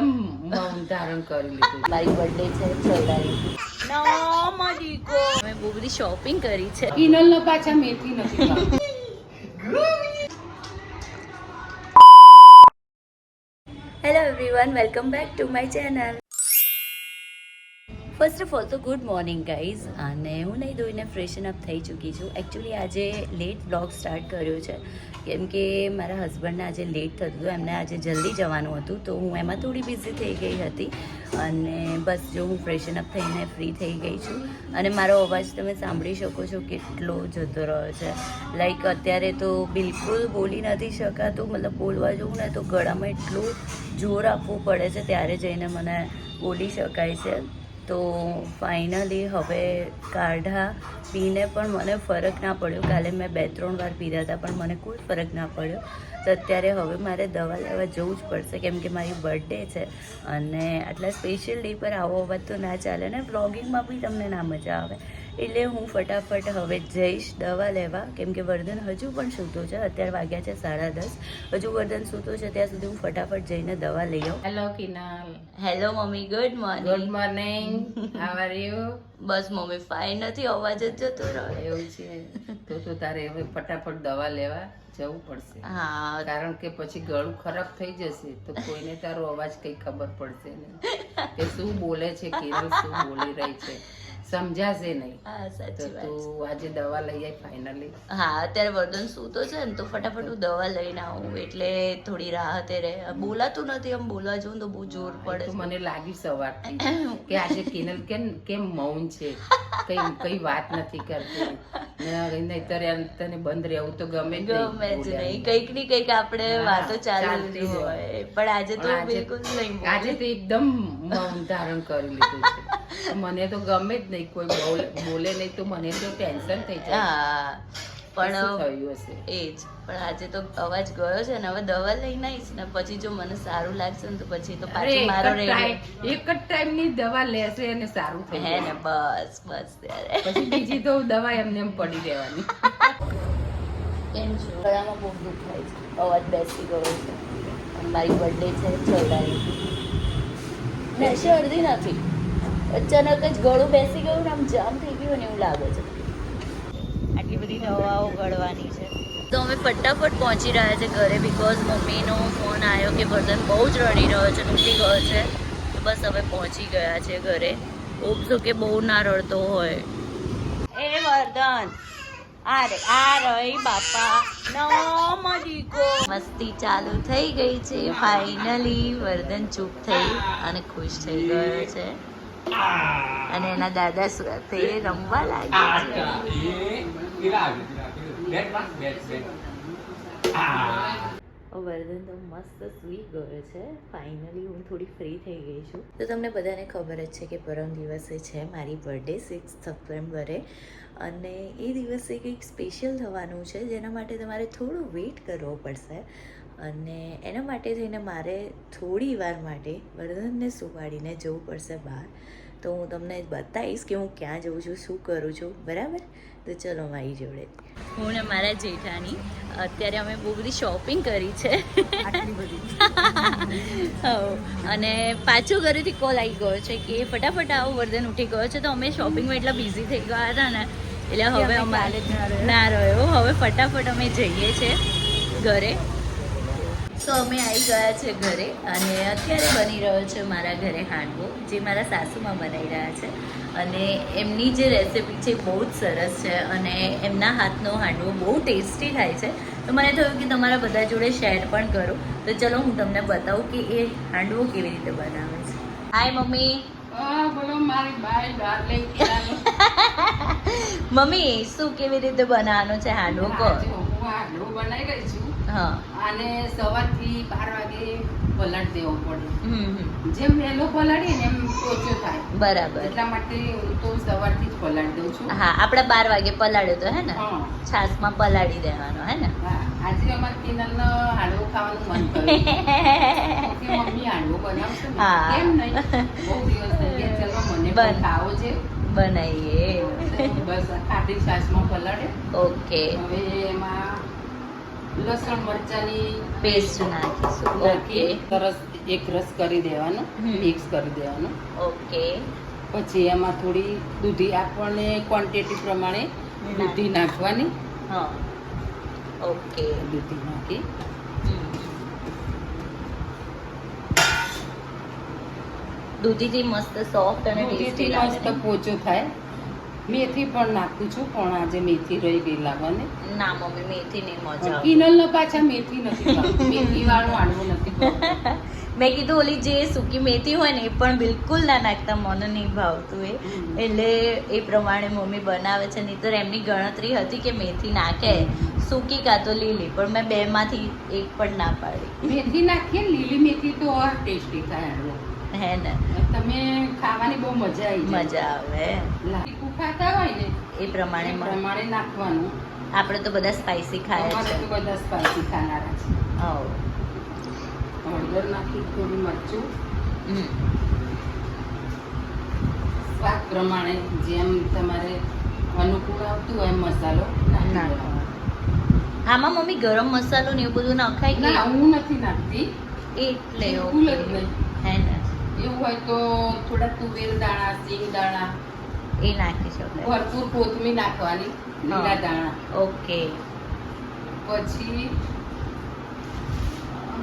મૌન ધારણ કરી લીધું. મારી બર્થડે છે છ તારીખ ના મજીકો બહુ બધી શોપિંગ કરી છે. કિનલ નો પાછા મેથી નથી hello everyone welcome back to my channel first of all તો ગુડ મોર્નિંગ ગાઈઝ અને હું નહીં ધોઈને ફ્રેશન અપ થઈ ચૂકી છું. એકચ્યુઅલી આજે લેટ બ્લોગ સ્ટાર્ટ કર્યો છે. કેમ કે મારા હસબન્ડને આજે લેટ થતું હતું. એમને આજે જલ્દી જવાનું હતું. તો હું એમાં થોડી બિઝી થઈ ગઈ હતી. અને બસ જો હું ફ્રેશન અપ થઈને ફ્રી થઈ ગઈ છું. અને મારો અવાજ તમે સાંભળી શકો છો કેટલો જતો રહ્યો છે. લાઈક અત્યારે તો બિલકુલ બોલી નથી શકાતું. મતલબ બોલવા જવું ને તો ગળામાં એટલું જોર આપવું પડે છે. ત્યારે જઈને મને બોલી શકાય છે. તો ફાઇનલી હવે કાઢા પીને પણ મને ફરક ના પડ્યો. કાલે મેં બે ત્રણ વાર પીધા હતા, પણ મને કોઈ ફરક ના પડ્યો. તો અત્યારે હવે મારે દવા લેવા જવું જ પડશે, કેમ કે મારી બર્થડે છે. અને આટલા સ્પેશિયલ ડે પર આવો અવાજ તો ના ચાલે ને વ્લોગિંગમાં બી તમને ના મજા આવે. એટલે હું ફટાફટ હવે જઈશ દવા લેવા. કેમ કે વર્ધન હજુ પણ સૂતો છે. અત્યારે વાગ્યા છે સાડા દસ. હજુ વર્ધન સૂતો છે ત્યાં સુધી હું ફટાફટ જઈને દવા લઈ આવું. Hello Kinal. Hello mummy. Good good morning morning how are you bus mummy fine નથી. અવાજ જ જતો રહ્યો. એવું છે. તો તો તારે હવે ફટાફટ દવા લેવા જવું પડશે. હા. કારણ કે પછી ગળું ખરાબ થઈ જશે તો કોઈને તારો અવાજ કઈ ખબર પડશે નહીં. કે શું બોલે છે કેવું શું બોલી રહી છે? સમજાશે નહીં. હા સાચી વાત. તું આજે દવા લઈ આવી ફાઇનલી હા અત્યારે વર્ધન સૂતો છે ને તો ફટાફટ હું દવા લઈને આવું એટલે થોડી રાહતે રહે. બોલાતું નથી આમ બોલવા જવું તો બહુ જોર પડે મને લાગી સવાર કે આજે કિનલ કેમ કેમ મૌન છે? કઈ કઈ વાત નથી કરતી. નહીતર તને બંધ રહેવું તો ગમે ગમે જ નહીં. કંઈકની કંઈક આપણે વાતો ચાલુ ચાલતી હોય. પણ આજે તો બિલકુલ નહીં આજે તો એકદમ મૌન ધારણ કરી લીધું છે. મને તો ગમે જ નહીં કોઈ બોલે નહીં તો મને તો ટેન્શન થઈ જાય. પણ એ જ પણ આજે તો અવાજ ગયો છે ને હવે દવા લઈને આવીશ ને પછી જો મને સારું લાગશે ને તો પછી તો પાછું મારો ટાઈમ એક જ ટાઈમની દવા લેશે અને સારું થઈ હે ને બસ બસ ત્યારે. પછી બીજી તો દવા એમને એમ પડી રહેવાની. કેમ છો? ગળામાં બહુ દુઃખ થાય છે. અવાજ બેસી ગયો છે. મારી બર્થડે છે છ તારીખ ને શરદી નથી. અચાનક જ ગળું બેસી ગયું ને આમ જામ થઈ ગયું ને એવું લાગે છે. આટલી બધી દવાઓ ગળવાની છે. તો અમે ફટાફટ પહોંચી રહ્યા છે ઘરે બિકોઝ મમ્મીનો ફોન આવ્યો કે વર્ધન બહુ જ રડી રહ્યો છે તૂટી ગયો છે. તો બસ હવે પહોંચી ગયા છે ઘરે. હોપસો કે બહુ ના રડતો હોય. એ વર્ધન આ રે આ રહી બાપા. નો મજીકો મસ્તી ચાલુ થઈ ગઈ છે ફાઇનલી વર્ધન ચૂપ થઈ અને ખુશ થઈ ગયો છે. અને એના દાદા સાથે રમવા લાગ્યા છે. વર્ધન તો મસ્ત સૂઈ ગયો છે. ફાઇનલી હું થોડી ફ્રી થઈ ગઈ છું. તો તમને બધાને ખબર જ છે કે પરમ દિવસે છે મારી બર્થડે સિક્સ સપ્ટેમ્બરે. અને એ દિવસે કંઈક સ્પેશિયલ થવાનું છે જેના માટે તમારે થોડું વેઇટ કરવો પડશે. અને એના માટે થઈને મારે થોડી વાર માટે વર્ધનને સુવાડીને જવું પડશે બહાર. તો હું તમને બતાવીશ કે હું ક્યાં જઉં છું શું કરું છું. બરાબર? તો ચલો મારી જોડે. હું ને મારા જેઠાની અત્યારે અમે બહુ બધી શોપિંગ કરી છે. અને પાછો ઘરેથી કોલ આવી ગયો છે કે ફટાફટ આવો વર્ધન ઉઠી ગયો છે. તો અમે શોપિંગમાં એટલા બિઝી થઈ ગયા હતા ને એટલે હવે અમારે ના રહ્યો. હવે ફટાફટ અમે જઈએ છીએ ઘરે. તો અમે આવી ગયા છે ઘરે અને અત્યારે બની રહ્યો છે મારા ઘરે હાંડવો જે મારા સાસુમાં બનાવી રહ્યા છે. અને એમની જે રેસિપી છે બહુ જ સરસ છે અને એમના હાથનો હાંડવો બહુ ટેસ્ટી થાય છે. તો મને થયું કે તમારા બધા જોડે શેર પણ કરો. તો ચલો હું તમને બતાવું કે એ હાંડવો કેવી રીતે બનાવે છે. Hi mummy. મમ્મી શું કેવી રીતે બનાવવાનો છે હાંડવો? કહો હું હાંડવો બનાવી રહી છું. હા. આને સવારથી બાર વાગે પલાટ દેવો પડે. જેમ વહેલો પલાડીએ ને એમ ઓછો થાય. બરાબર. એટલા માટે હું તો સવારથી જ પલાળ દઉં છું. હા આપણે બાર વાગે પલાળ્યો તો હે ને? હા. છાશમાં પલાળી દેવાનો હે ને? આજે અમારે કિનલનો હાંડવો ખાવાનું મન કર્યું. કે મમ્મી હાંડવો બનાવશો. કેમ નહીં? બહુ દિવસ થઈ ગયા. ચલો મને પણ ખાવો છે. બનાવીએ બસ ખાટી છાશમાં પલાળે. ઓકે. હવે એમાં લસણ મરચાની પેસ્ટ નાખીશું. ઓકે. સરસ એક રસ કરી દેવાનો મિક્સ કરી દેવાનો. ઓકે. પછી એમાં થોડી દૂધી આપણને ક્વોન્ટિટી પ્રમાણે દૂધી નાખવાની. હા. ઓકે. દૂધી નાખી. દૂધીથી મસ્ત સોફ્ટ અને ટેસ્ટી લાગે. મસ્ત પોચો થાય. મેથી પણ નાખું છું પણ આજે મેથી રહી ગઈ લાવવાની. ના મમ્મી મેથી નહીં મજા કિનલ નો પાછા મેથી નથી. મેથી વાળું આણવું નથી. મેં કીધું ઓલી જે સૂકી મેથી હોય ને એ પણ બિલકુલ ના નાખતા મને નહીં ભાવતું એ. એટલે એ પ્રમાણે મમ્મી બનાવે છે નહીં તો એમની ગણતરી હતી કે મેથી નાખે સૂકી કાં તો લીલી પણ મેં બેમાંથી એક પણ ના પાડી. મેથી નાખીએ લીલી મેથી તો ઓર ટેસ્ટી થાય હે ને. તમે ખાવાની બહુ મજા આવી મજા આવે. એ પ્રમાણે પ્રમાણે નાખવાનું. આપણે તો બધા સ્પાઈસી ખાય છે. બધા સ્પાઈસી ખાનારા છે. હળદર નાખી થોડું મરચું. સ્વાદ પ્રમાણે જેમ તમારે અનુકૂળ આવતું હોય એમ મસાલો. આમાં મમ્મી ગરમ મસાલો ને એવું બધું નખાય કે? હું નથી નાખતી. એટલે એવું હોય તો થોડા તુવેર દાણા સિંગ દાણા એ નાખી શકાય ભરપૂર કોથમીર નાખવાની લીલા દાણા ઓકે. પછી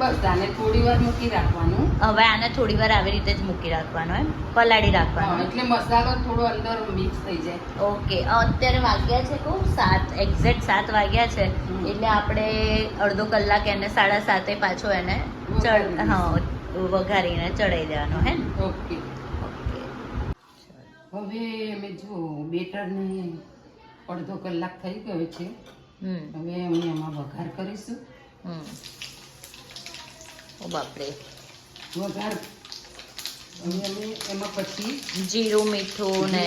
બસ આને થોડી વાર મૂકી રાખવાનું. હવે આને થોડી વાર આવી રીતે જ મૂકી રાખવાનો એમ? પલાળી રાખવાનો એટલે મસાલો થોડો અંદર મિક્સ થઈ જાય. ઓકે. અત્યારે વાગ્યા છે કહું સાત એક્ઝેક્ટ સાત વાગ્યા છે. એટલે આપણે અડધો કલાક એને સાડા સાતે પાછો એને ચડ હા વઘારીને ચડાવી દેવાનો હે ઓકે. હવે અમે જો બેટરને અડધો કલાક થઈ ગયો છે. હવે અમે એમાં વઘાર કરીશું. ઓ બાપરે. વઘાર હવે અમે એમાં પછી જીરું મીઠું ને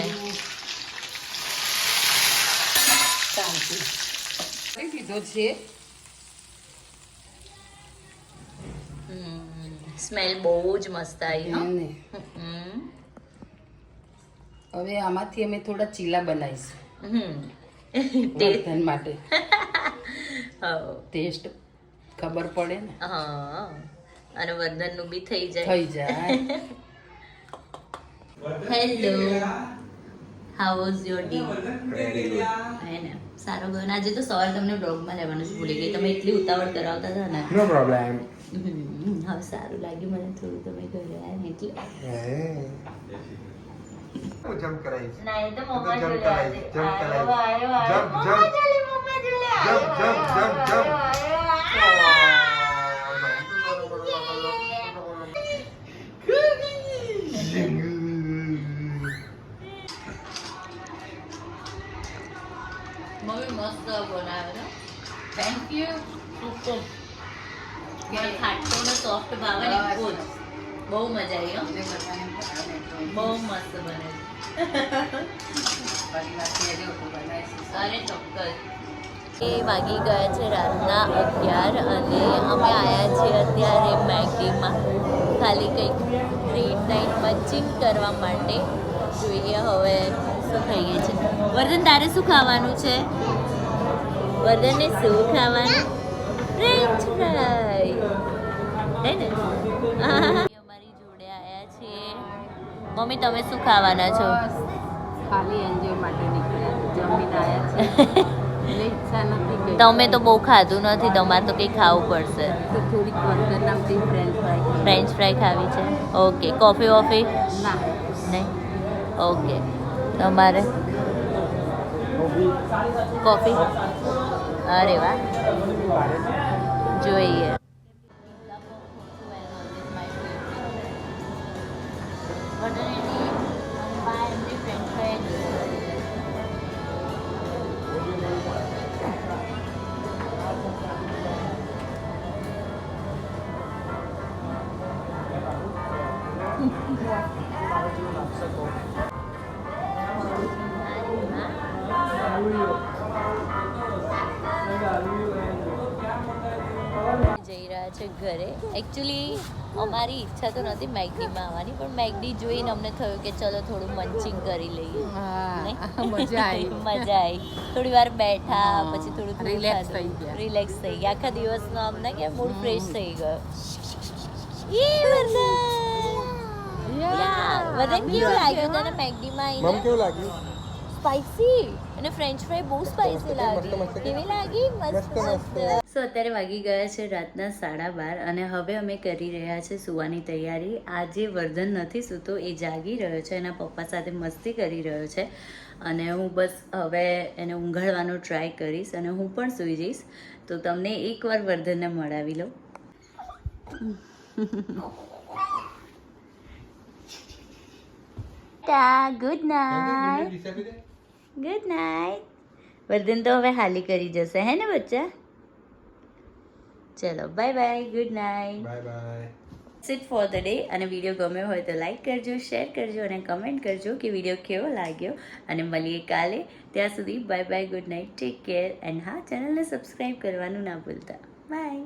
કરી દીધો છે. સ્મેલ બહુ જ મસ્ત આવી હા. હવે આમાંથી અમે થોડા ચીલા બનાવીશું. વર્ધન માટે. હા ટેસ્ટ ખબર પડે ને? હા. અને વંદનનું બી થઈ જાય. થઈ જાય. Hello how was your day હે ને. સારો ગયો. આજે તો સવારે તમને બ્લોગમાં લેવાનું છે. ભૂલી ગઈ. તમે એટલી ઉતાવળ કરાવતા હતા ને. નો પ્રોબ્લેમ હવે સારું લાગ્યું મને થોડું તમે ઘરે આવ્યા ને એટલે. જમ્પ કરાવીશ ના એ તો મમ્મા જોડે કરાય, jump આવ્યો, કરાય. આવ્યો. Jump, mama. જોડે, મમ્મા જોડે jump, jump. આવ્યો, આવ્યો. મમ્મી મસ્ત બનાવ્યો થેન્ક યુ સુપર મને ખાટો ને સોફ્ટ ભાવે ને બહુ મજા આવી હો. બહુ મસ્ત બને. અરે ચોક્કસ. એ વાગી ગયા છે રાતના અગિયાર અને અમે આવ્યા છીએ અત્યારે મેગડીમાં. ખાલી કંઈક ટ્રીટ નાઇટમાં ચીલ કરવા માટે. જોઈએ હવે શું ખાઈએ છે. વર્ધન, તારે શું ખાવાનું છે? વર્ધનને શું ખાવાનું? ફ્રેન્ચ ફ્રાય હે ને અમારી જોડે આવ્યા છીએ મમ્મી તમે શું ખાવાના છો? ખાલી એન્જોય માટે નીકળ્યા. જમીને આવ્યા છે. તમે તો બહુ ખાધું નથી તમારે તો કંઈ ખાવું પડશે. થોડીક ફ્રેન્ચ ફ્રાય ફ્રેન્ચ ફ્રાય ખાવી છે? ઓકે કોફી વોફી નહીં? ઓકે તમારે? કોફી અરે વાહ. જોઈએ. maternity રહ્યા છે ઘરે. એકચ્યુઅલી અમારી ઈચ્છા તો નથી મેગડીમાં આવવાની પણ મેગડી જોઈને અમને થયું કે ચલો થોડું મંચિંગ કરી લઈએ. મજા આવી. મજા આવી. થોડી વાર બેઠા પછી થોડું રિલેક્સ થઈ ગયા. રિલેક્સ થઈ ગયા. આખા દિવસનો અમને કે મૂડ ફ્રેશ થઈ ગયો. યે કેવું લાગ્યું તને મેગડીમાં આવીને? કેવું લાગ્યું? સ્પાઇસી અને ફ્રેન્ચ ફ્રાય બહુ સ્પાઇસી લાગી. મસ્ત, મસ્ત. કેવી લાગી? મસ્ત મસ્ત, સો અત્યારે વાગી ગયા છે રાતના સાડા બાર અને હવે અમે કરી રહ્યા છે સુવાની તૈયારી. આજે વર્ધન નથી સૂતો એ જાગી રહ્યો છે એના પપ્પા સાથે મસ્તી કરી રહ્યો છે. અને હું બસ હવે એને ઊંઘાડવાનો ટ્રાય કરીશ અને હું પણ સૂઈ જઈશ. તો તમને એકવાર વર્ધનને મળાવી લઉં. ટા good night good night Vardhan તો હવે હાલી કરી જશે હે ને બચ્ચા? ચલો bye bye good night bye bye it for the day અને વીડિયો ગમ્યો હોય તો લાઈક કરજો શેર કરજો અને કમેન્ટ કરજો કે વીડિયો કેવો લાગ્યો. અને મળીએ કાલે. ત્યાં સુધી bye bye good night take care and હા ચેનલને સબસ્ક્રાઈબ કરવાનું ના ભૂલતા. બાય